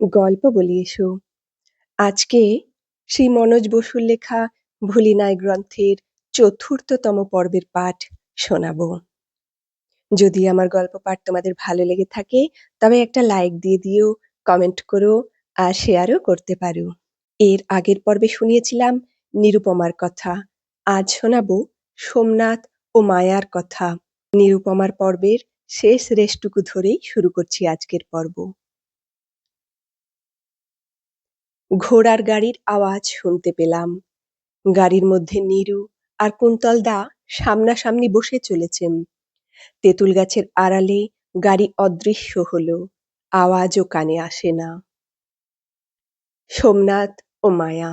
গল্প বলি, এসো। আজকে শ্রী মনোজ বসুর লেখা ভুলি নাই গ্রন্থের চতুর্থতম পর্বের পাঠ শোনাব। যদি আমার গল্প পাঠ তোমাদের ভালো লেগে থাকে, তবে একটা লাইক দিয়ে দিও, কমেন্ট করো আর শেয়ারও করতে পারো। এর আগের পর্বে শুনিয়েছিলাম নিরুপমার কথা। আজ শোনাব সোমনাথ ও মায়ার কথা। নিরুপমার পর্বের শেষ রেশটুকু ধরেই শুরু করছি আজকের পর্ব। ঘোড়ার গাড়ির আওয়াজ শুনতে পেলাম। গাড়ির মধ্যে নীরু আর কুন্তল দা সামনাসামনি বসে চলেছেন। তেঁতুল গাছের আড়ালে গাড়ি অদৃশ্য হলো, আওয়াজও কানে আসে না। সোমনাথ ও মায়া।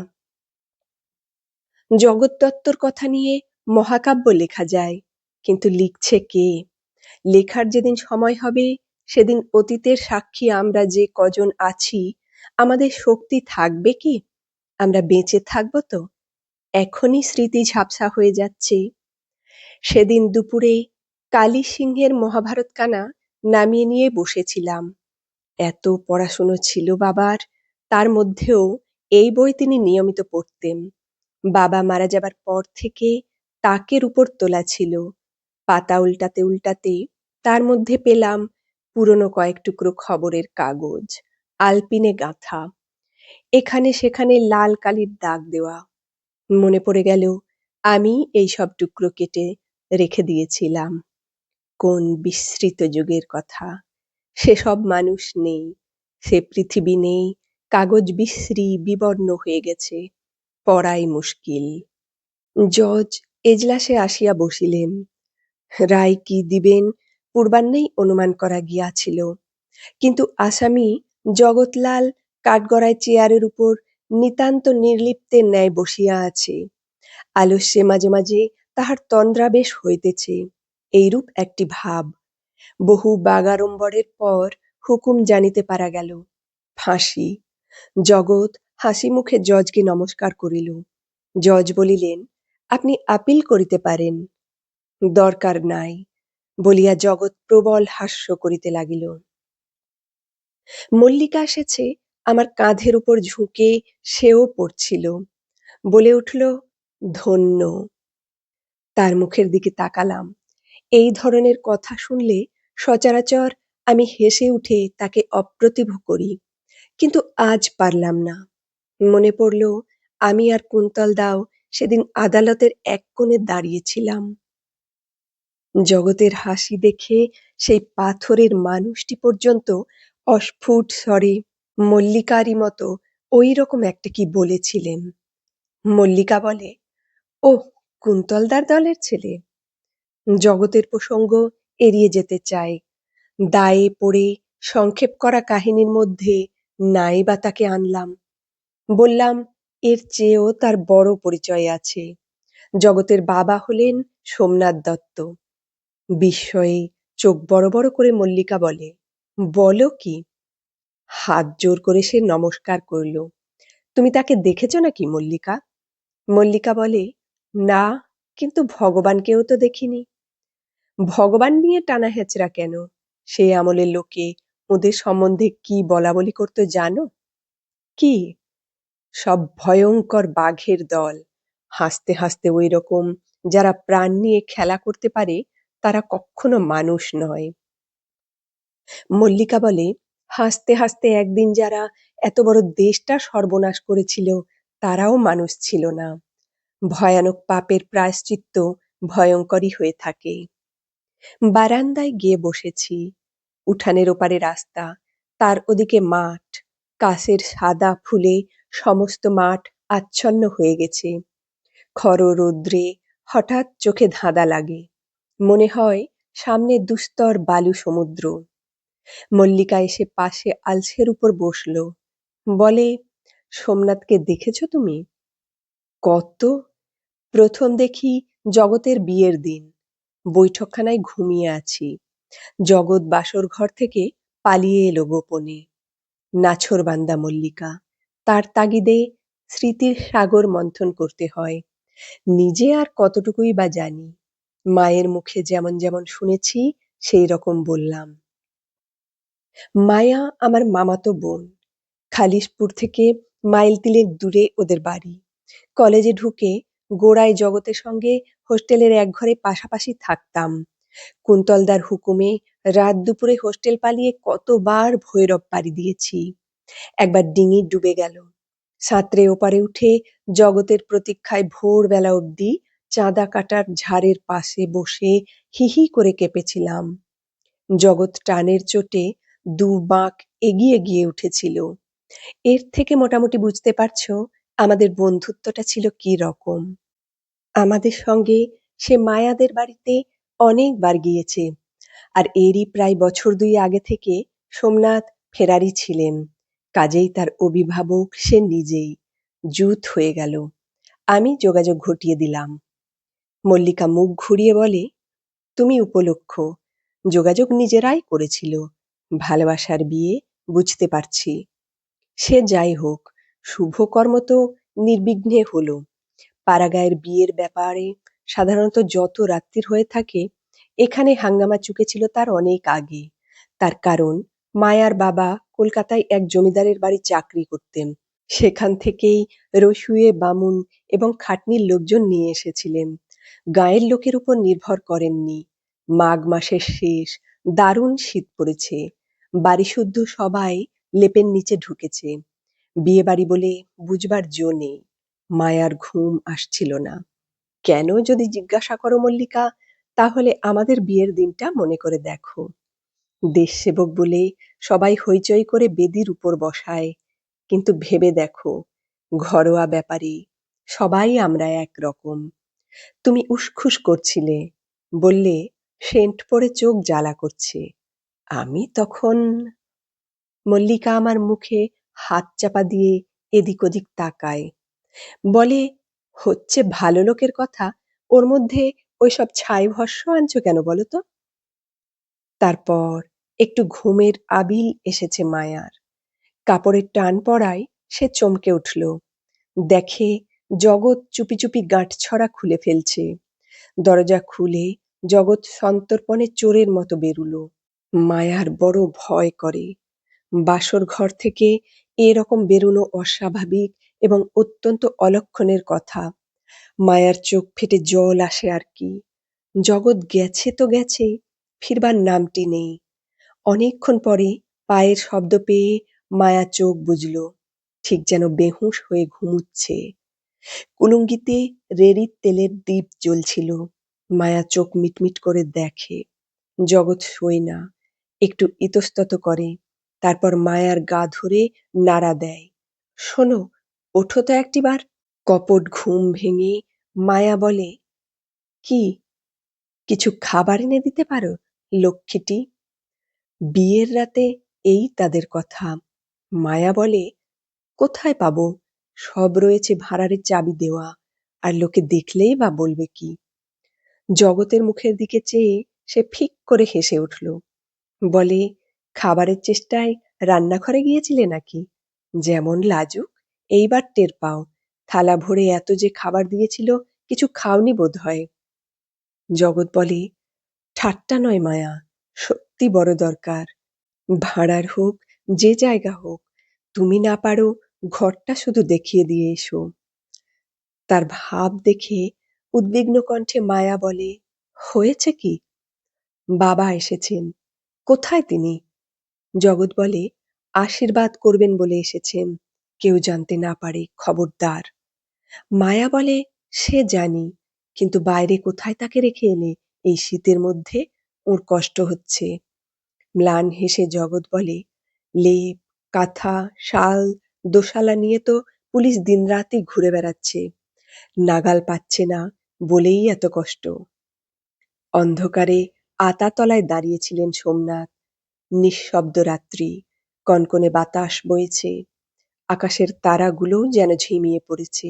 জগৎ তত্ত্বর কথা নিয়ে মহাকাব্য লেখা যায়, কিন্তু লিখছে কে? লেখার যেদিন সময় হবে, সেদিন অতীতের সাক্ষী আমরা যে কজন আছি আমাদের শক্তি থাকবে কি? আমরা বেঁচে থাকব তো? এখনই স্মৃতি ঝাপসা হয়ে যাচ্ছে। সেদিন দুপুরে কালী সিংহের মহাভারত কানা নামিয়ে নিয়ে বসেছিলাম। এত পড়াশুনো ছিল বাবার, তার মধ্যেও এই বই তিনি নিয়মিত পড়তেন। বাবা মারা যাবার পর থেকে তাকের উপর তোলা ছিল। পাতা উল্টাতে উল্টাতে তার মধ্যে পেলাম পুরনো কয়েক টুকরো খবরের কাগজ। আলপিনে গাঁথা। এখানে সেখানে লাল কালির দাগ দেওয়া। মনে পড়ে গেল, আমি এই সব টুকরো কেটে রেখে দিয়েছিলাম। কোন বিস্মৃত যুগের কথা। সেসব মানুষ নেই, সে পৃথিবী নেই, কাগজ বিশ্রী বিবর্ণ হয়ে গেছে, পড়াই মুশকিল। জজ এজলাসে আসিয়া বসিলেন। রায় কি দিবেন, পূর্বাহ্নেই অনুমান করা গিয়াছিল। কিন্তু আসামি জগৎলাল কাঠগড়ায় চেয়ারের উপর নিতান্ত নির্লিপ্তের ন্যায় বসিয়া আছে। আলস্যে মাঝে মাঝে তাহার তন্দ্রাবেশ হইতেছে। এইরূপ একটি ভাব। বহু বাগাড়ম্বরের পর হুকুম জানিতে পারা গেল, ফাঁসি। জগৎ হাসি মুখে জজকে নমস্কার করিল। জজ বলিলেন, আপনি আপিল করিতে পারেন। দরকার নাই। বলিয়া জগৎ প্রবল হাস্য করিতে লাগিল। মল্লিকা এসেছে আমার কাঁধের উপর ঝুঁকে সেও পড়ছিল। বলে উঠল, ধন্য। তার মুখের দিকে তাকালাম। এই ধরনের কথা শুনলে সচরাচর আমি হেসে উঠে তাকে অপ্রতিভ করি, কিন্তু আজ পারলাম না। মনে পড়ল, আমি আর কুন্তল দাও সেদিন আদালতের এক কোণে দাঁড়িয়েছিলাম। জগতের হাসি দেখে সেই পাথরের মানুষটি পর্যন্ত অস্ফুট স্বরে মল্লিকারই মতো ওই রকম একটা কি বলেছিলেন। মল্লিকা বলে ও কুন্তলদার দলের ছেলে। জগতের প্রসঙ্গ এড়িয়ে যেতে চায়। দায়ে পড়ে সংক্ষেপ করা কাহিনীর মধ্যে নাই বা তাকে আনলাম। বললাম, এর চেয়েও তার বড় পরিচয় আছে। জগতের বাবা হলেন সোমনাথ দত্ত। বিস্ময়ে চোখ বড় বড় করে মল্লিকা বলে বলো কি? হাত জোর করে সে নমস্কার করল। তুমি তাকে দেখেছ নাকি মল্লিকা? মল্লিকা বলে, না, কিন্তু ভগবানকেও তো দেখিনি। ভগবান নিয়ে টানা হেঁচড়া কেন? সে আমলের লোকে ওদের সম্বন্ধে কি বলা বলি করতো জানো? কি? সব ভয়ঙ্কর বাঘের দল। হাসতে হাসতে ওই রকম যারা প্রাণ নিয়ে খেলা করতে পারে, তারা কখনো মানুষ নয়। মল্লিকা বলে, হাসতে হাসতে একদিন যারা এত বড় দেশটা সর্বনাশ করেছিল, তারাও মানুষ ছিল না। ভয়ানক পাপের প্রায়শ্চিত্ত ভয়ঙ্করই হয়ে থাকে। বারান্দায় গিয়ে বসেছি। উঠানের ওপারে রাস্তা, তার ওদিকে মাঠ কাশের সাদা ফুলে সমস্ত মাঠ আচ্ছন্ন হয়ে গেছে। খর রৌদ্রে হঠাৎ চোখে ধাঁধা লাগে। মনে হয় সামনে দুস্তর বালু সমুদ্র। মল্লিকা এসে পাশে আলসের উপর বসল। বলে, সোমনাথকে দেখেছ তুমি? কত? প্রথম দেখি জগতের বিয়ের দিন। বৈঠকখানায় ঘুমিয়ে আছি। জগৎ বাসর ঘর থেকে পালিয়ে এলো গোপনে। নাছর বান্দা মল্লিকা, তার তাগিদে স্মৃতির সাগর মন্থন করতে হয়। নিজে আর কতটুকুই বা জানি। মায়ের মুখে যেমন যেমন শুনেছি সেই রকম বললাম। মায়া আমার মামাতো বোন। খালিশপুর থেকে মাইল তিলেক দূরে ওদের বাড়ি। কলেজে ঢুকে গোড়ায় জগতের সঙ্গে হোস্টেলের এক ঘরে পাশাপাশি থাকতাম। কুন্তলদার হুকুমে রাত দুপুরে হোস্টেল পালিয়ে কতবার ভৈরব পাড়ি দিয়েছি। একবার ডিঙি ডুবে গেল। সাঁতরে ওপারে উঠে জগতের প্রতীক্ষায় ভোরবেলা অবধি চাঁদা কাটার ঝাড়ের পাশে বসে হি হি করে কেঁপেছিলাম। জগৎ টানের চোটে দু বাঁক এগিয়ে গিয়ে উঠেছিল। এর থেকে মোটামুটি বুঝতে পারছ আমাদের বন্ধুত্বটা ছিল কি রকম। আমাদের সঙ্গে সে মায়াদের বাড়িতে অনেকবার গিয়েছে আর এরই প্রায় বছর দুই আগে থেকে সোমনাথ ফেরারি ছিলেন। কাজেই তার অভিভাবক সে নিজেই। জুত হয়ে গেল। আমি যোগাযোগ ঘটিয়ে দিলাম। মল্লিকা মুখ ঘুরিয়ে বলে, তুমি উপলক্ষ। যোগাযোগ নিজেরাই করেছিল। ভালোবাসার বিয়ে বুঝতে পারছি। সে যাই হোক, শুভকর্ম তো নির্বিঘ্নে হলো। পাড়াগাঁয়ের বিয়ের ব্যাপারে সাধারণত যত রাত্রির হয়ে থাকে, এখানে হাঙ্গামা চুকেছিল তার অনেক আগে। তার কারণ, মায়ার বাবা কলকাতায় এক জমিদারের বাড়ি চাকরি করতেন। সেখান থেকেই রসুয়ে বামুন এবং খাটনির লোকজন নিয়ে এসেছিলেন। গায়ের লোকের উপর নির্ভর করেননি। মাঘ মাসের শেষ দারুণ শীত পড়েছে। বাড়ি শুদ্ধ সবাই লেপের নিচে ঢুকেছে। বিয়ে বাড়ি বলে বুঝবার জো নেই। মায়ার ঘুম আসছিল না। কেন যদি জিজ্ঞাসা করো মল্লিকা, তাহলে আমাদের বিয়ের দিনটা মনে করে দেখো। দেশ সেবক বলে সবাই হইচই করে বেদির উপর বসায়। কিন্তু ভেবে দেখো, ঘরোয়া ব্যাপারে সবাই আমরা একরকম। তুমি উসখুস করছিলে, বললে সেন্ট পরে চোখ জ্বালা করছে। আমি তখন মল্লিকা আমার মুখে হাত চাপা দিয়ে এদিক ওদিক তাকায়। বলে, হচ্ছে ভালো লোকের কথা? ওর মধ্যে ওইসব ছাই ভস্য আনছো কেন বলো তো? তারপর একটু ঘুমের আবিল এসেছে মায়ার। কাপড়ের টান পড়ায় সে চমকে উঠল। দেখে জগৎ চুপি চুপি গাঁটছড়া খুলে ফেলছে। দরজা খুলে জগৎ সন্তর্পণে চোরের মতো বেরুলো। মায়ার বড় ভয় করে। বাসর ঘর থেকে এরকম বেরুনো অস্বাভাবিক এবং অত্যন্ত অলক্ষণের কথা। মায়ার চোখ ফেটে জল আসে আর কি। জগৎ গেছে তো গেছে, ফিরবার নামটি নেই। অনেকক্ষণ পরে পায়ের শব্দ পেয়ে মায়া চোখ বুঝল ঠিক যেন বেহুঁশ হয়ে ঘুমুচ্ছে। কুলুঙ্গিতে রেড়ির তেলের দ্বীপ জ্বলছিল। মায়া চোখ মিটমিট করে দেখে, জগৎ শোয় না, একটু ইতস্তত করে, তারপর মায়ার গা ধরে নাড়া দেয়। শোনো, ওঠো তো একটিবার। কপট ঘুম ভেঙে মায়া বলে, কি, কিছু খাবার এনে দিতে পারো, লক্ষ্মীটি? বিয়ের রাতে এই তাদের কথা। মায়া বলে, কোথায় পাবো? সব রয়েছে ভাড়ারের চাবি দেওয়া, আর লোকে দেখলেই বা বলবে কি? জগতের মুখের দিকে চেয়ে সে ফিক করে হেসে উঠল। বলে, খাবারের চেষ্টায় রান্নাঘরে গিয়েছিলে নাকি? যেমন লাজুক, এইবার টের পাও। থালা ভরে এত যে খাবার দিয়েছিল, কিছু খাওনি বোধ হয় জগৎ বলে, ঠাট্টা নয় মায়া, সত্যি বড় দরকার। ভাড়ার হোক, যে জায়গা হোক, তুমি না পারো ঘরটা শুধু দেখিয়ে দিয়ে এসো। তার ভাব দেখে উদ্বিগ্ন কণ্ঠে মায়া বলে, হয়েছে কি? বাবা এসেছেন। কোথায় তিনি? জগৎ বলে, আশীর্বাদ করবেন বলে এসেছেন। কেউ জানতে না পারে, খবরদার। মায়া বলে, সে জানি, কিন্তু বাইরে কোথায় তাকে রেখে এলে এই শীতের মধ্যে ওর কষ্ট হচ্ছে? ম্লান হেসে জগৎ বলে, লেপ, কাঁথা, শাল, দোশালা নিয়ে তো পুলিশ দিনরাতই ঘুরে বেড়াচ্ছে। নাগাল পাচ্ছে না বলেই এত কষ্ট। অন্ধকারে আতাতলায় দাঁড়িয়েছিলেন সোমনাথ। নিঃশব্দ রাত্রি, কনকনে বাতাস বইছে, আকাশের তারাগুলোও যেন ঝিমিয়ে পড়েছে।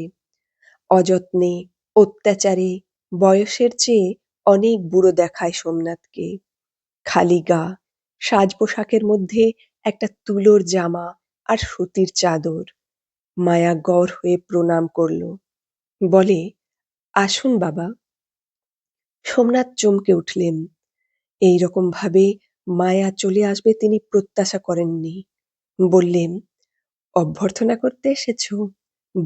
অযত্নে, অত্যাচারে, বয়সের চেয়ে অনেক বুড়ো দেখায় সোমনাথকে। খালি গা সাজ পোশাকের মধ্যে একটা তুলোর জামা আর সুতির চাদর। মায়া গড় হয়ে প্রণাম করল। বলে আসুন বাবা। সোমনাথ চমকে উঠলেন। এই ভাবে মায়া চলে আসবে তিনি প্রত্যাশা করেননি। বললেন, অভ্যর্থনা করতে এসেছ?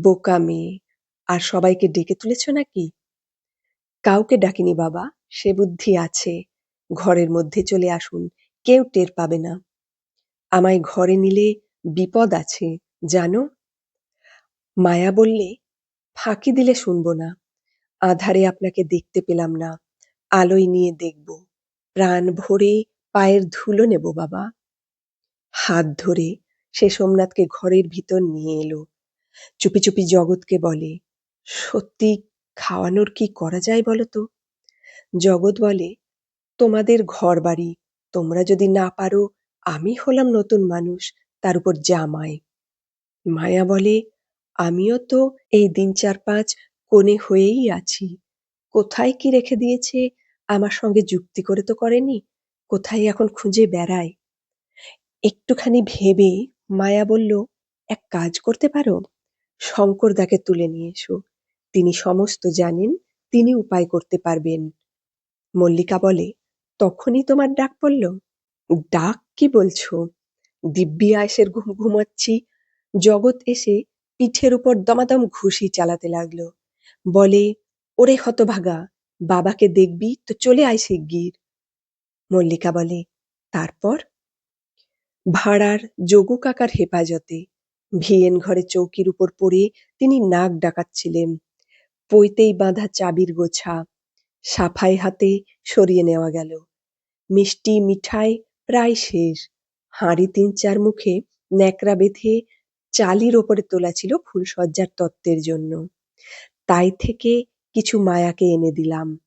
বোকা মেয়ে, আর সবাইকে ডেকে তুলেছ নাকি? কাউকে ডাকিনি বাবা, সে বুদ্ধি আছে। ঘরের মধ্যে চলে আসুন, কেউ টের পাবে না। আমায় ঘরে নিলে বিপদ আছে, জানো? মায়া বললে, ফাঁকি দিলে শুনব না। আধারে আপনাকে দেখতে পেলাম না। আলোয় নিয়ে দেখব। প্রাণ ভরে পায়ের ধুলো নেব, বাবা। হাত ধরে সে সোমনাথকে ঘরের ভিতর নিয়ে এলো। চুপি চুপি জগৎকে বলে, সত্যি খাওয়ানোর কি করা যায় বলো তো? জগৎ বলে, তোমাদের ঘর বাড়ি তোমরা যদি না পারো, আমি হলাম নতুন মানুষ, তার উপর জামাই মায়া। বলে, আমিও তো এই দিন চার পাঁচ কোণে হয়েই আছি। কোথায় কি রেখে দিয়েছে? আমার সঙ্গে যুক্তি করে তো করেনি। কোথায় এখন খুঁজে বেড়ায়? একটুখানি ভেবে মায়া বলল, এক কাজ করতে পারো? শঙ্করদাকে তুলে নিয়ে এসো। তিনি সমস্ত জানেন, তিনি উপায় করতে পারবেন। মল্লিকা বলে, তখনই তোমার ডাক পড়ল? ডাক কি বলছো? দিব্যি আয়েসের ঘুম ঘুমাচ্ছি। জগৎ এসে পিঠের উপর দমাদম ঘুষি চালাতে লাগল। বলে, ওরে হতভাগা, বাবাকে দেখবি তো চলে আয় শিগগির। মল্লিকা বলে, তারপর? ভাড়ার যোগু কাকার হেফাজতে ভিয়েন ঘরে চৌকির উপর পড়ে তিনি নাক ডাকাচ্ছিলেন পইতেই বাঁধা চাবির গোছা সাফাই হাতে সরিয়ে নেওয়া গেল। মিষ্টি মিঠাই প্রায় শেষ, হাঁড়ি তিন চার মুখে ন্যাকড়া বেঁধে চালির ওপরে তোলা ছিল ফুলসজ্জার তত্ত্বের জন্য। তাই থেকে কিছু মায়াকে এনে দিলাম।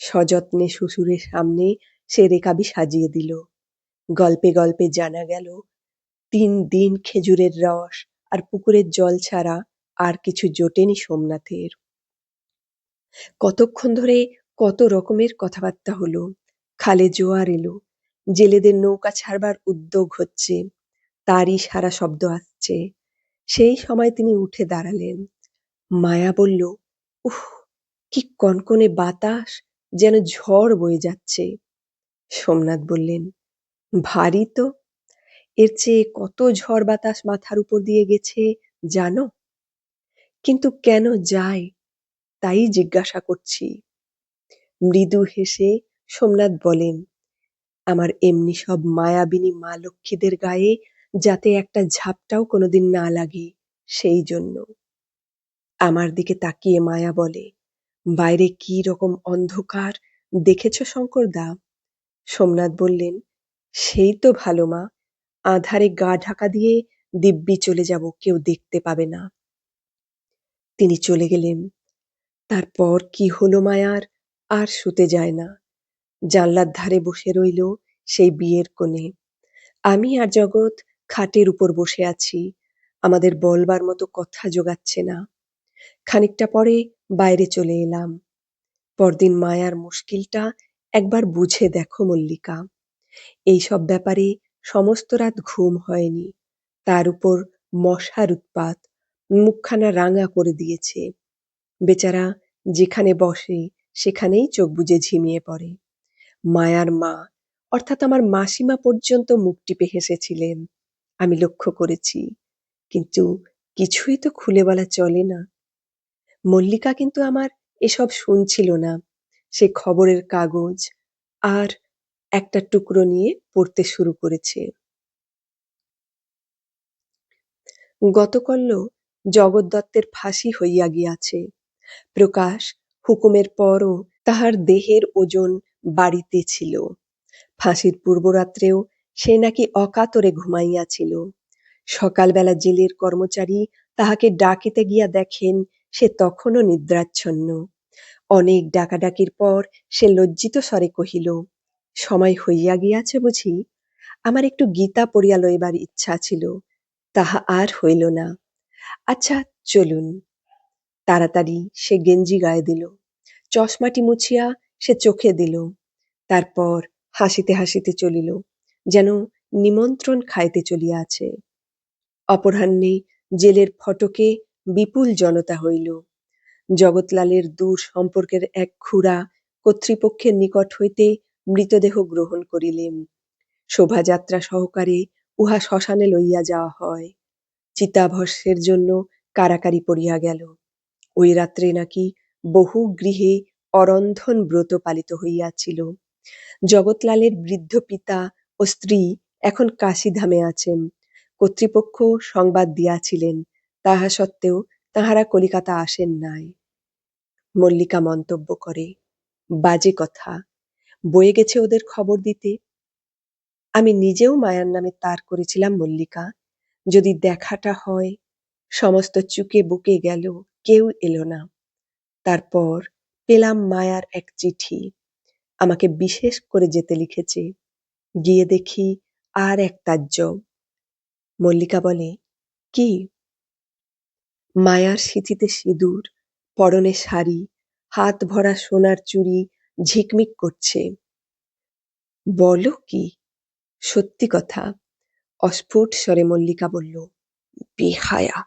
সযত্নে শ্বশুরের সামনে সে রেকাবি সাজিয়ে দিল। গল্পে গল্পে জানা গেল, তিন দিন খেজুরের রস আর পুকুরের জল ছাড়া আর কিছু জোটেনি সোমনাথের। কতক্ষণ ধরে কত রকমের কথাবার্তা হলো, খালে জোয়ার এলো, জেলেদের নৌকা ছাড়বার উদ্যোগ হচ্ছে, তারই সারা শব্দ আসছে। সেই সময় তিনি উঠে দাঁড়ালেন। মায়া বলল, উহ, কি কনকনে বাতাস যেন ঝড় বয়ে যাচ্ছে। সোমনাথ বললেন, ভারী তো। এর চেয়ে কত ঝড় বাতাস মাথার উপর দিয়ে গেছে জানো? কিন্তু কেন যায়, তাই জিজ্ঞাসা করছি। মৃদু হেসে সোমনাথ বলেন, আমার এমনি সব মায়াবিনী মা লক্ষ্মীদের গায়ে যাতে একটা ঝাপটাও কোনোদিন না লাগে সেই জন্য। আমার দিকে তাকিয়ে মায়া বলে, বাইরে কি রকম অন্ধকার দেখেছ শঙ্করদা সোমনাথ বললেন, সেই তো ভালো মা, আধারে গা ঢাকা দিয়ে দিব্যি চলে যাব, কেউ দেখতে পাবে না। তিনি চলে গেলেন। তারপর কি হলো মায়ার, আর শুতে যায় না। জানলার ধারে বসে রইল সেই বিয়ের কোণে। আমি আর জগৎ খাটের উপর বসে আছি, আমাদের বলবার মতো কথা জোগাচ্ছে না। খানিকটা পরে বাইরে চলে এলাম। পরদিন মায়ার মুশকিলটা একবার বুঝে দেখো মল্লিকা। এইসব ব্যাপারে সমস্ত রাত ঘুম হয়নি। তার উপর মশার উৎপাত মুখখানা রাঙা করে দিয়েছে। বেচারা যেখানে বসে সেখানেই চোখ বুজে ঝিমিয়ে পড়ে। মায়ার মা, অর্থাৎ আমার মাসিমা পর্যন্ত মুখ টিপে হেসেছিলেন। আমি লক্ষ্য করেছি, কিন্তু কিছুই তো খুলে বলা চলে না। মল্লিকা কিন্তু আমার এসব শুনছিল না। সে খবরের কাগজ আর একটা টুকরো নিয়ে পড়তে শুরু করেছে। গতকল্য জগৎ দত্তের ফাঁসি হইয়া গিয়াছে। প্রকাশ হুকুমের পরও তাহার দেহের ওজন বাড়িতে ছিল। ফাঁসির পূর্বরাত্রেও সে নাকি অকাতরে ঘুমাইয়াছিল। সকালবেলা জেলের কর্মচারী তাহাকে ডাকিতে গিয়া দেখেন সে তখনও নিদ্রাচ্ছন্ন। অনেক ডাকাডাকির পর সে লজ্জিত স্বরে কহিল, সময় হইয়া গিয়াছে বুঝি, আমার একটু গীতা পড়িয়া লইবার ইচ্ছা ছিল, তাহা আর হইল না। আচ্ছা চলুন। তাড়াতাড়ি সে গেঞ্জি গায়ে দিল, চশমাটি মুছিয়া সে চোখে দিল, তারপর হাসিতে হাসিতে চলিল, যেন নিমন্ত্রণ খাইতে চলিয়াছে। অপরাহ্নে জেলের ফটকে বিপুল জনতা হইল। জগৎলালের দূর সম্পর্কের এক খুড়া কর্তৃপক্ষের নিকট হইতে মৃতদেহ গ্রহণ করিলেন। শোভাযাত্রা সহকারে উহা শ্মশানে লইয়া যাওয়া হয়। চিতাভস্যের জন্য কারাকারি পড়িয়া গেল। ওই রাত্রে নাকি বহু গৃহে অরন্ধন ব্রত পালিত হইয়াছিল। জগৎলালের বৃদ্ধ পিতা ও স্ত্রী এখন কাশীধামে আছেন। কর্তৃপক্ষ সংবাদ দিয়াছিলেন তাহা সত্ত্বেও তাহারা কলিকাতা আসেন নাই। মল্লিকা মন্তব্য করে, বাজে কথা, বয়ে গেছে ওদের খবর দিতে। আমি নিজেও মায়ার নামে তার করেছিলাম মল্লিকা, যদি দেখাটা হয়, সমস্ত চুকে বুকে গেল, কেউ এলো না। তারপর পেলাম মায়ার এক চিঠি, আমাকে বিশেষ করে যেতে লিখেছে, গিয়ে দেখি আর এক তাজ্জব। মল্লিকা বলে, কি মায়ার সিঁথিতে সিঁদুর, পরনে শাড়ি, হাত ভরা সোনার চুড়ি ঝিকমিক করছে। বলো কি? সত্যি কথা, অস্ফুট স্বরে মল্লিকা বলল, বেহায়া।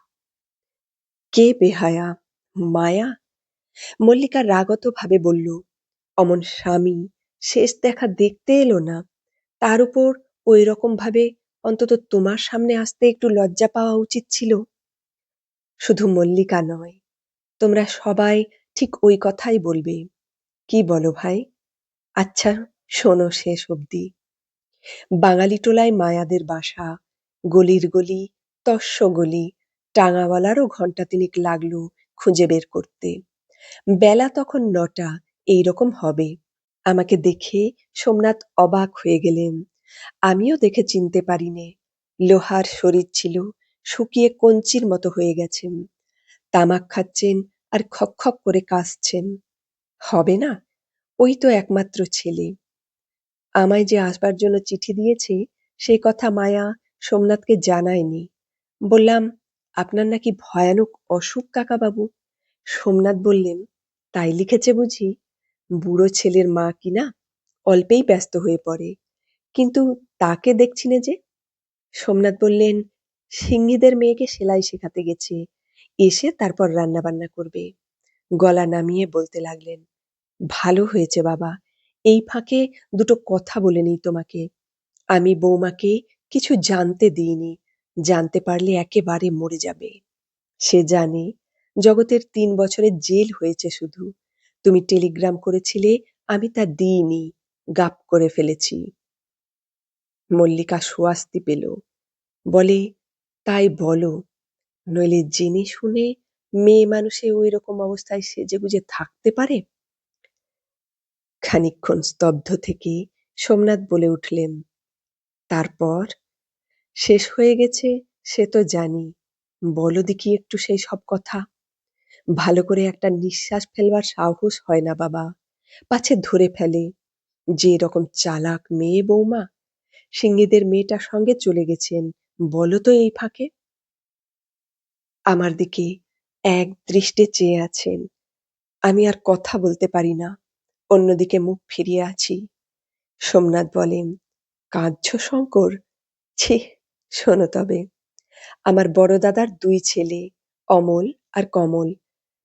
কে বেহায়া? মায়া? মল্লিকা রাগত ভাবে বলল, অমন স্বামী শেষ দেখা দেখতে এলো না। তার উপর ওই রকম ভাবে অন্তত তোমার সামনে আসতে একটু লজ্জা পাওয়া উচিত ছিল। শুধু মল্লিকা নয়, তোমরা সবাই ঠিক ওই কথাই বলবে। কি বলো ভাই? আচ্ছা শোনো শেষ অবধি। বাঙালি টোলায় মায়াদের বাসা, গলির গলি, তস্য গলি, টাঙাওয়ালারও ঘণ্টা তিনিক লাগল খুঁজে বের করতে। বেলা তখন নটা, এই রকম হবে। আমাকে দেখে সোমনাথ অবাক হয়ে গেলেন। আমিও দেখে চিনতে পারিনে, লোহার শরীর ছিল শুকিয়ে কঞ্চির মতো হয়ে গেছেন। তামাক খাচ্ছেন আর খক খক করে কাশছেন হবে না? ওই তো একমাত্র ছেলে। আমায় যে আসবার জন্য চিঠি দিয়েছে সেই কথা মায়া সোমনাথকে জানায়নি। বললাম, আপনার নাকি ভয়ানক অসুখ কাকাবাবু? সোমনাথ বললেন, তাই লিখেছে বুঝি, বুড়ো ছেলের মা কিনা অল্পেই ব্যস্ত হয়ে পড়ে। কিন্তু তাকে দেখছি না যে? সোমনাথ বললেন সিংহীদের মেয়েকে সেলাই শেখাতে গেছে। এসে তারপর রান্না বান্না করবে। গলা নামিয়ে বলতে লাগলেন, ভালো হয়েছে বাবা, এই ফাঁকে দুটো কথা বলে নিই তোমাকে। আমি বৌমাকে কিছু জানতে দিইনি, জানতে পারলে একেবারে মরে যাবে। সে জানে জগতের তিন বছরের জেল হয়েছে শুধু। তুমি টেলিগ্রাম করেছিলে, আমি তা দিইনি, গাপ করে ফেলেছি। মল্লিকা সুয়াস্তি পেল। বলে তাই বলো, নইলে জেনে শুনে মেয়ে মানুষে ওই রকম অবস্থায় সেজে গুজে থাকতে পারে? খানিক্ষণ স্তব্ধ থেকে সোমনাথ বলে উঠলেন, তারপর? শেষ হয়ে গেছে, সে তো জানি। বলো দেখি একটু সেই সব কথা। ভালো করে একটা নিঃশ্বাস ফেলবার সাহস হয় না বাবা। পাছে ধরে ফেলে, যে রকম চালাক মেয়ে বৌমা। সিঙ্গিদের মেয়েটার সঙ্গে চলে গেছেন বলো তো এই ফাঁকে। আমার দিকে এক দৃষ্টে চেয়ে আছেন। আমি আর কথা বলতে পারি না, অন্যদিকে মুখ ফিরিয়ে আছি। সোমনাথ বলেন, কাঁদছ শঙ্কর? ছি, শোনো তবে। আমার বড় দাদার দুই ছেলে, অমল আর কমল।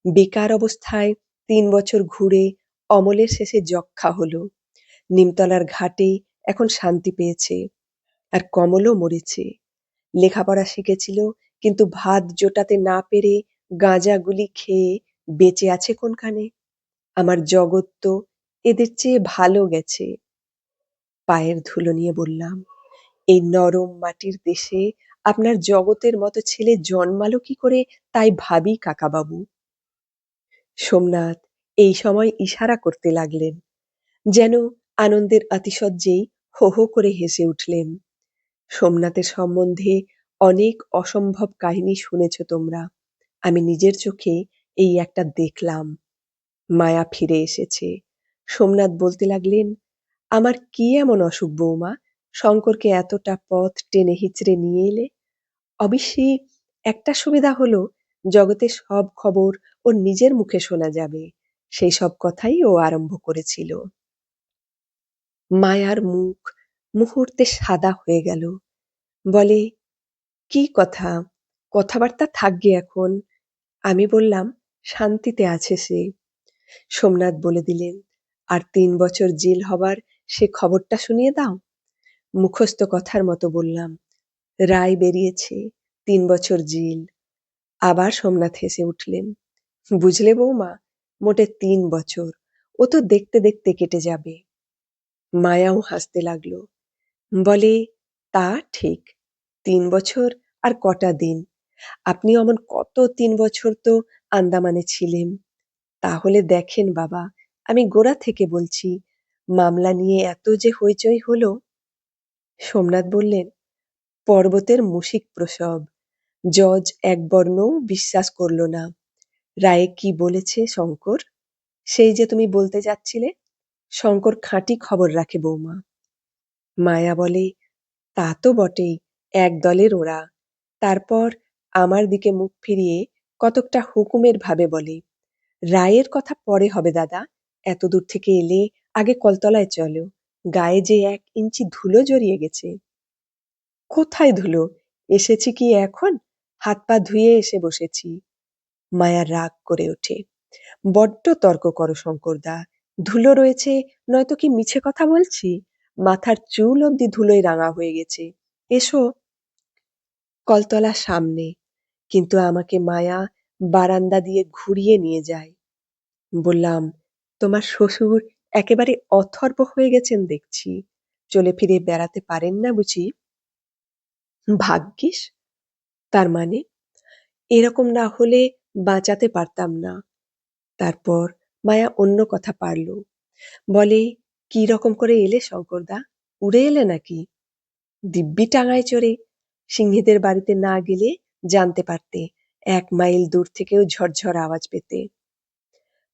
বেকার অবস্থায় তিন বছর ঘুরে অমলের শেষে যক্ষা হলো। নিমতলার ঘাটে এখন শান্তি পেয়েছে, আর কমলও মরেছে। লেখাপড়া শিখেছিল, কিন্তু ভাত জোটাতে না পেরে গাঁজাগুলি খেয়ে বেঁচে আছে কোনখানে? আমার জগৎ তো এদের চেয়ে ভালো গেছে। পায়ের ধুলো নিয়ে বললাম, এই নরম মাটির দেশে আপনার জগতের মতো ছেলে জন্মালো কি করে তাই ভাবি কাকাবাবু? সোমনাথ এই সময় ইশারা করতে লাগলেন, যেন আনন্দের আতিশয্যেই হো হো করে হেসে উঠলেন। সোমনাথের সম্বন্ধে অনেক অসম্ভব কাহিনী শুনেছ তোমরা। আমি নিজের চোখে এই একটা দেখলাম। মায়া ফিরে এসেছে। সোমনাথ বলতে লাগলেন, আমার কি এমন অসুখ বৌমা? শঙ্করকে এতটা পথ টেনে হিচড়ে নিয়ে এলে? অবশ্যই একটা সুবিধা হলো, জগতে সব খবর ও নিজের মুখে শোনা যাবে। সেই সব কথাই ও আরম্ভ করেছিল। মায়ার মুখ মুহূর্তে সাদা হয়ে গেল। বলে, কি কথা? কথাবার্তা থাকবে এখন? আমি বললাম, শান্তিতে আছে সে। সোমনাথ বলে দিলেন, আর তিন বছর জেল হবার সে খবরটা শুনিয়ে দাও? মুখস্থ কথার মতো বললাম, রায় বেরিয়েছে, তিন বছর জিল। আবার সোমনাথ হেসে উঠলেন, বুঝলে বৌমা, মোটে তিন বছর, ও তো দেখতে দেখতে কেটে যাবে। মায়াও হাসতে লাগল বলে, তা ঠিক, তিন বছর আর কটা দিন। আপনি অমন কত তিন বছর তো আন্দামানে ছিলেন। তাহলে দেখেন বাবা, আমি গোড়া থেকে বলছি, মামলা নিয়ে এত যে হইচই হলো? সোমনাথ বললেন, পর্বতের মুশিক প্রসব। জজ এক বর্ণও বিশ্বাস করল না। রায়ে কি বলেছে শঙ্কর? সেই যে তুমি বলতে যাচ্ছিলে? শঙ্কর খাঁটি খবর রাখে বৌমা। মায়া বলে, তা তো বটেই, এক দলের ওরা। তারপর আমার দিকে মুখ ফিরিয়ে কতকটা হুকুমের ভাবে বলে, রায়ের কথা পরে হবে দাদা, এত দূর থেকে এলে আগে কলতলায় চলো, গায়ে যে এক ইঞ্চি ধুলো জড়িয়ে গেছে। কোথায় ধুলো? এসেছি কি এখন? হাত পা ধুয়ে এসে বসেছি। মায়া রাগ করে ওঠে, বড্ড তর্ক করো শঙ্করদা, ধুলো রয়েছে, নয়তো কি মিছে কথা বলছি? মাথার চুল অব্দি ধুলোয় রাঙা হয়ে গেছে। এসো কলতলা সামনে, কিন্তু আমাকে মায়া বারান্দা দিয়ে ঘুরিয়ে নিয়ে যায়। বললাম, তোমার শ্বশুর একেবারে অথর্ব হয়ে গেছেন দেখছি। চলে ফিরে বেড়াতে পারেন না বুঝি? ভাগ্যিস, তার মানে? এরকম না হলে বাঁচাতে পারতাম না। তারপর মায়া অন্য কথা পারল। বলে কি রকম করে এলে, শঙ্করদা? উড়ে এলে নাকি? দিব্যি টাঙায় চড়ে সিংহীদের বাড়িতে না গেলে জানতে পারতে, এক মাইল দূর থেকেও ঝরঝর আওয়াজ পেতে।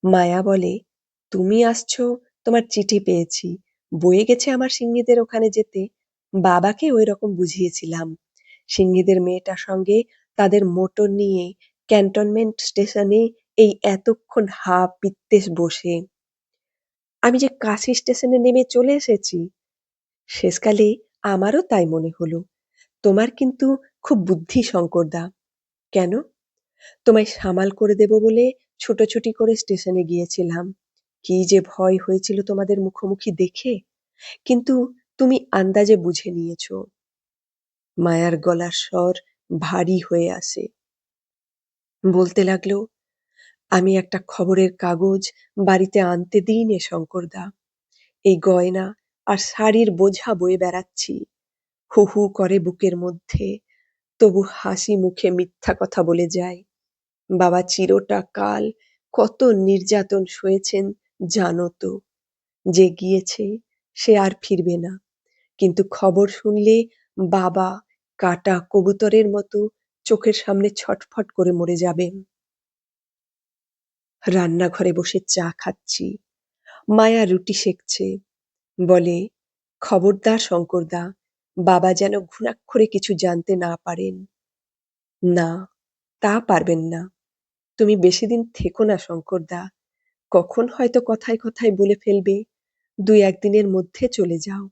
মায়া বলে, তুমি আসছো, তোমার চিঠি পেয়েছি। বয়ে গেছে আমার সিংহীদের ওখানে যেতে। বাবাকে ওই রকম বুঝিয়েছিলাম। সিংহীদের মেয়েটার সঙ্গে তাদের মোটর নিয়ে ক্যান্টনমেন্ট স্টেশনে এই এতক্ষণ হা পিত্তেস বসে। আমি যে কাশি স্টেশনে নেমে চলে এসেছি, শেষকালে আমারও তাই মনে হলো। তোমার কিন্তু খুব বুদ্ধি, শঙ্করদা। কেন? তোমায় সামাল করে দেব বলে ছুটোছুটি করে স্টেশনে গিয়েছিলাম। কি যে ভয় হয়েছিল তোমাদের মুখোমুখি দেখে। কিন্তু তুমি আন্দাজে বুঝে নিয়েছ। মায়ার গলার স্বর ভারী হয়ে আসে। বলতে লাগল আমি একটা খবরের কাগজ বাড়িতে আনতে দিই নে, শঙ্করদা। এই গয়না আর শাড়ির বোঝা বয়ে বেড়াচ্ছি। হু হু করে বুকের মধ্যে, তবু হাসি মুখে মিথ্যা কথা বলে যায়। বাবা চিরটা কাল কত নির্যাতন সয়েছেন জানো তো। যে গিয়েছে সে আর ফিরবে না। কিন্তু খবর শুনলে বাবা কাটা কবুতরের মতো চোখের সামনে ছটফট করে মরে যাবেন। রান্নাঘরে বসে চা খাচ্ছি। মায়া রুটি সেকছে বলে, খবরদার শঙ্করদা, বাবা যেন ঘুণাক্ষরে কিছু জানতে না পারেন। না, তা পারবেন না। তুমি বেশি দিন থেকো না শঙ্করদা। কখন হয়তো কথায় কথায় বলে ফেলবে। দুই একদিনের মধ্যে চলে যাও।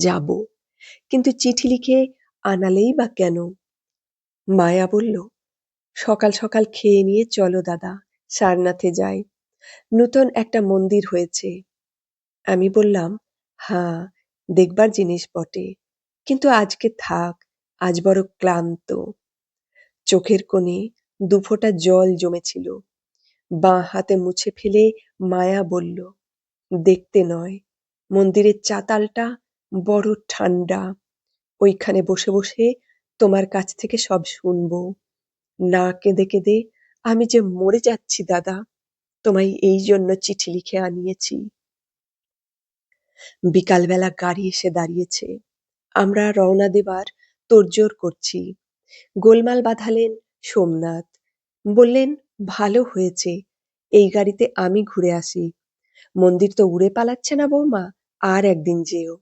যাব। কিন্তু চিঠি লিখে আনালেই বা কেন? মায়া বলল, সকাল সকাল খেয়ে নিয়ে চলো দাদা। সারনাথে যাই। নূতন একটা মন্দির হয়েছে। আমি বললাম হ্যাঁ দেখবার জিনিস বটে। কিন্তু আজকে থাক, আজ বড় ক্লান্ত। চোখের কোণে দুফোঁটা জল জমেছিল। বাঁ হাতে মুছে ফেলে মায়া বলল, দেখতে নয়, মন্দিরের চাতালটা বড় ঠান্ডা ওইখানে বসে বসে তোমার কাছ থেকে সব শুনব। না কেঁদে কেঁদে আমি যে মরে যাচ্ছি, দাদা, তোমায় এই জন্য চিঠি লিখে আনিয়েছি। বিকালবেলা গাড়ি এসে দাঁড়িয়েছে। আমরা রওনা দেবার তোড়জোড় করছি। গোলমাল বাঁধালেন সোমনাথ। বললেন, ভালো হয়েছে। এই গাড়িতে আমি ঘুরে আসি। মন্দির তো উড়ে পালাচ্ছে না বৌমা, আর একদিন যেও।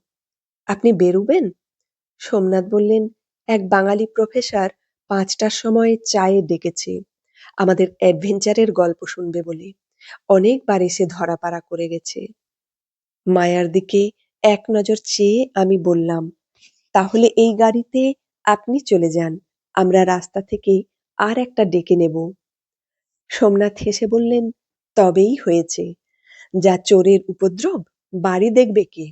আপনি বেরুবেন? সোমনাথ বললেন, এক বাঙালি প্রফেসর পাঁচটার সময় চায়ে ডেকেছে। আমাদের অ্যাডভেঞ্চারের গল্প শুনবে বলে। অনেকবার এসে ধরাপাড়া করে গেছে। মায়ার দিকে এক নজর চেয়ে আমি বললাম, তাহলে এই গাড়িতে আপনি চলে যান, আমরা রাস্তা থেকে আর একটা ডেকে নেব। সোমনাথ হেসে বললেন, তবেই হয়েছে। যা চোরের উপদ্রব, বাড়ি দেখবে কে?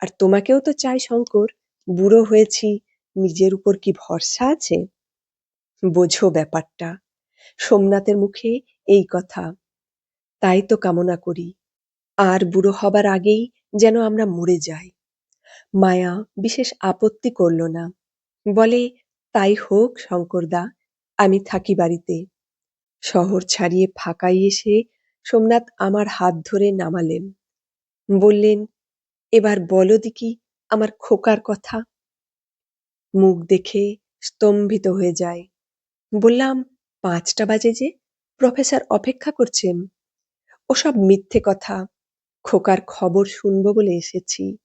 আর তোমাকেও তো চাই শঙ্কর, বুড়ো হয়েছি, নিজের উপর কি ভরসা আছে? বোঝো ব্যাপারটা। সোমনাথের মুখে এই কথা। তাই তো কামনা করি, আর বুড়ো হবার আগেই যেন আমরা মরে যাই। মায়া বিশেষ আপত্তি করল না। বলে, তাই হোক শঙ্করদা, আমি থাকি বাড়িতে। শহর ছাড়িয়ে ফাঁকাই এসে সোমনাথ আমার হাত ধরে নামালেন। বললেন, এবার বলো দিকি আমার খোকার কথা। মুখ দেখে স্তম্ভিত হয়ে যায়। বললাম পাঁচটা বাজে যে প্রফেসর অপেক্ষা করছেন। ওসব মিথ্যে কথা, খোকার খবর শুনব বলে এসেছি।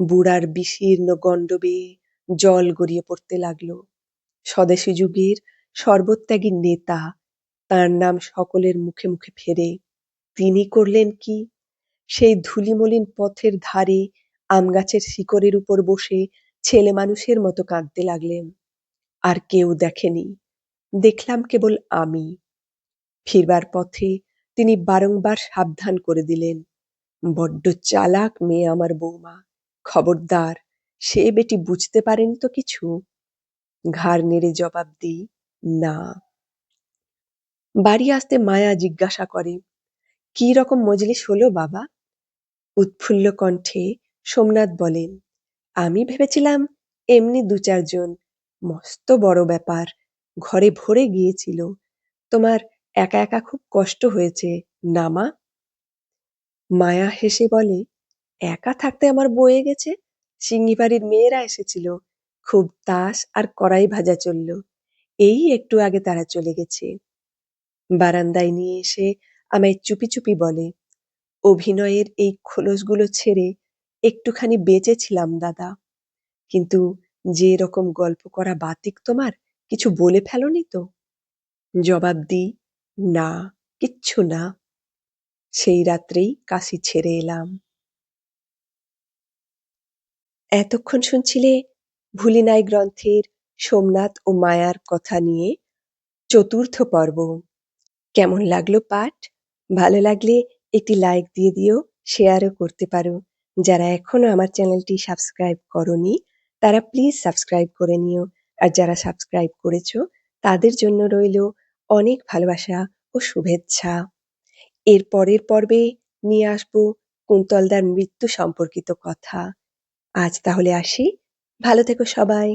বুড়ার বিশীর্ণ গণ্ড বেয়ে জল গড়িয়ে পড়তে লাগল। স্বদেশী যুগের সর্বত্যাগী নেতা, তার নাম সকলের মুখে মুখে ফেরে। তিনি করলেন কি? সেই ধুলিমলিন পথের ধারে আম গাছের শিকড়ের উপর বসে ছেলে মানুষের মতো কাঁদতে লাগলেন। আর কেউ দেখেনি। দেখলাম কেবল আমি। ফিরবার পথে তিনি বারংবার সাবধান করে দিলেন। বড্ড চালাক মেয়ে আমার বৌমা, খবরদার, সে বেটি বুঝতে পারেনি তো কিছু? ঘাড় নেড়ে জবাব দিই, না। বাড়ি আসতে মায়া জিজ্ঞাসা করে, কি রকম মজলিস হলো বাবা? উৎফুল্ল কণ্ঠে সোমনাথ বলেন, আমি ভেবেছিলাম এমনি দু চারজন মস্ত বড় ব্যাপার ঘরে ভরে গিয়েছিল। তোমার একা একা খুব কষ্ট হয়েছে, না মা? মায়া হেসে বলে, একা থাকতে আমার বয়ে গেছে? সিঙ্গি বাড়ির মেয়েরা এসেছিল। খুব তাস আর কড়াই ভাজা চলল। এই একটু আগে তারা চলে গেছে। বারান্দায় নিয়ে এসে আমায় চুপি চুপি বলে, অভিনয়ের এই খোলসগুলো ছেড়ে একটুখানি বেঁচেছিলাম, দাদা। কিন্তু যে রকম গল্প করা বাতিক তোমার কিছু বলে ফেলনি তো? জবাব দিই, না, কিচ্ছু না। সেই রাত্রেই কাশি ছেড়ে এলাম। এতক্ষণ শুনছিলে ভুলিনাই গ্রন্থের সোমনাথ ও মায়ার কথা নিয়ে চতুর্থ পর্ব। কেমন লাগল পাঠ? ভালো লাগলে একটি লাইক দিয়ে দিও শেয়ারও করতে পারো। যারা এখনও আমার চ্যানেলটি সাবস্ক্রাইব করনি, তারা প্লিজ সাবস্ক্রাইব করে নিও। আর যারা সাবস্ক্রাইব করেছ, তাদের জন্য রইল অনেক ভালোবাসা ও শুভেচ্ছা। এর পরের পর্বে নিয়ে আসব কুন্তলদার মৃত্যু সম্পর্কিত কথা। আজ তাহলে আসি। ভালো থেকো সবাই।